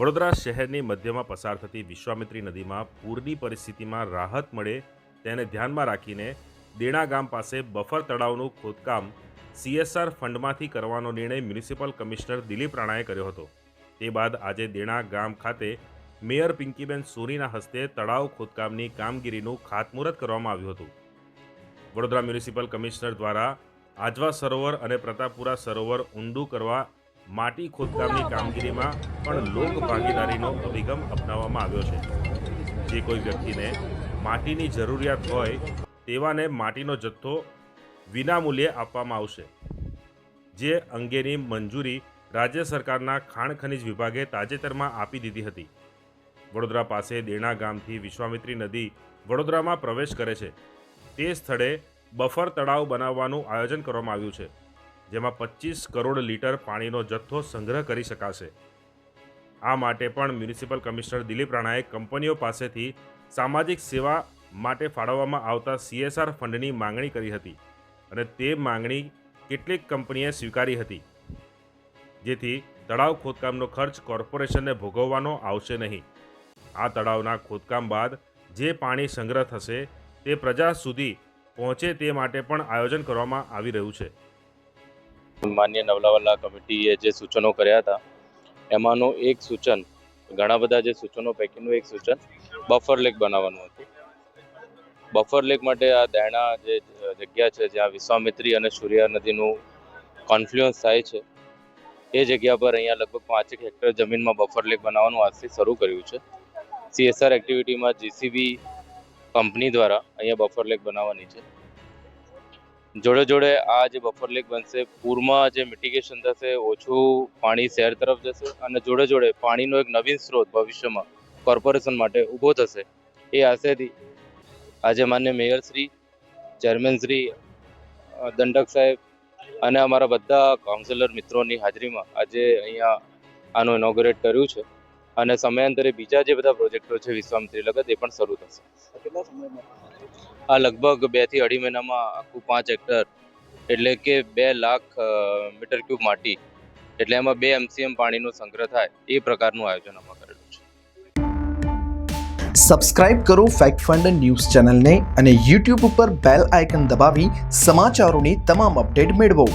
વડોદરા શહેરની મધ્યમાં પસાર થતી વિશ્વામિત્રી નદીમાં પૂરની પરિસ્થિતિમાં રાહત મળે તેને ધ્યાનમાં રાખીને દેણા ગામ પાસે બફર તળાવનું ખોદકામ સીએસઆર ફંડમાંથી કરવાનો નિર્ણય મ્યુનિસિપલ કમિશનર દિલીપ રાણાએ કર્યો હતો. તે બાદ આજે દેણા ગામ ખાતે મેયર પિંકીબેન સોનીના હસ્તે તળાવ ખોદકામની કામગીરીનું ખાતમુહૂર્ત કરવામાં આવ્યું હતું. વડોદરા મ્યુનિસિપલ કમિશનર દ્વારા આજવા સરોવર અને પ્રતાપપુરા સરોવર ઊંડું કરવા માટી ખોદકામની કામગીરીમાં પણ લોક ભાગીદારીનો અભિગમ અપનાવવામાં આવ્યો છે. જે કોઈ વ્યક્તિને માટીની જરૂરિયાત હોય, તેવાને માટીનો જથ્થો વિનામૂલ્યે આપવામાં આવશે. જે અંગેની મંજૂરી રાજ્ય સરકારના ખાણ ખનિજ વિભાગે તાજેતરમાં આપી દીધી હતી. વડોદરા પાસે દેણા ગામથી વિશ્વામિત્રી નદી વડોદરામાં પ્રવેશ કરે છે. તે સ્થળે બફર તળાવ બનાવવાનું આયોજન કરવામાં આવ્યું છે. જેમાં પચીસ કરોડ લીટર પાણીનો જથ્થો સંગ્રહ કરી શકાશે. આ માટે પણ મ્યુનિસિપલ કમિશનર દિલીપ રાણાએ કંપનીઓ પાસેથી સામાજિક સેવા માટે ફાળવવામાં આવતા સીએસઆર ફંડની માંગણી કરી હતી અને તે માંગણી કેટલીક કંપનીએ સ્વીકારી હતી, જેથી તળાવ ખોદકામનો ખર્ચ કોર્પોરેશનને ભોગવવાનો આવશે નહીં. આ તળાવના ખોદકામ બાદ જે પાણી સંગ્રહ થશે તે પ્રજા સુધી પહોંચે તે માટે પણ આયોજન કરવામાં આવી રહ્યું છે. માન્ય નવલાવાલા કમિટીએ જે સૂચનો કર્યા હતા, એમાંનું એક સૂચન, ઘણા બધા જે સૂચનો, પૈકીનું એક સૂચન બફર લેક બનાવવાનું હતું. બફર લેક માટે આ દહેણા જે જગ્યા છે, જ્યાં વિશ્વામિત્રી અને સૂર્યા નદીનું કોન્ફ્લુઅન્સ થાય છે, એ જગ્યા પર અહીંયા લગભગ પાંચેક હેક્ટર જમીનમાં બફર લેક બનાવવાનું આજથી શરૂ કર્યું છે. સીએસઆર એક્ટિવિટીમાં જીસીબી કંપની દ્વારા અહીંયા બફર લેક બનાવવાની છે. જોડે જોડે આ જે બફર લેક બનશે, પૂરમાં જે મિટિગેશન થશે, ઓછું પાણી શહેર તરફ જશે અને જોડે જોડે પાણીનો એક નવીન સ્ત્રોત ભવિષ્યમાં કોર્પોરેશન માટે ઊભો થશે. એ આશયથી આજે માન્ય મેયર શ્રી ચેરમેન શ્રી દંડક સાહેબ અને અમારા બધા કાઉન્સિલર મિત્રોની હાજરીમાં આજે અહીંયા આનું ઇનોગ્રેટ કર્યું છે. અને સમયાંતરે બીજા જે બધા પ્રોજેક્ટો છે વિશ્વામિત્રી લગત એ પણ શરૂ થશે. આ લગભગ બેથી અઢી મહિનામાં આખું પાંચ હેક્ટર એટલે કે બે લાખ મીટર ક્યુબ માટી એટલે એમાં બે એમસીએમ પાણીનો સંગ્રહ થાય એ પ્રકારનું આયોજન આમાં કરેલું છે. સબસ્ક્રાઇબ કરો ફેક્ટ ફંડ ન્યૂઝ ચેનલને અને યુટ્યુબ ઉપર બેલ આઇકન દબાવી સમાચારોની તમામ અપડેટ મેળવો.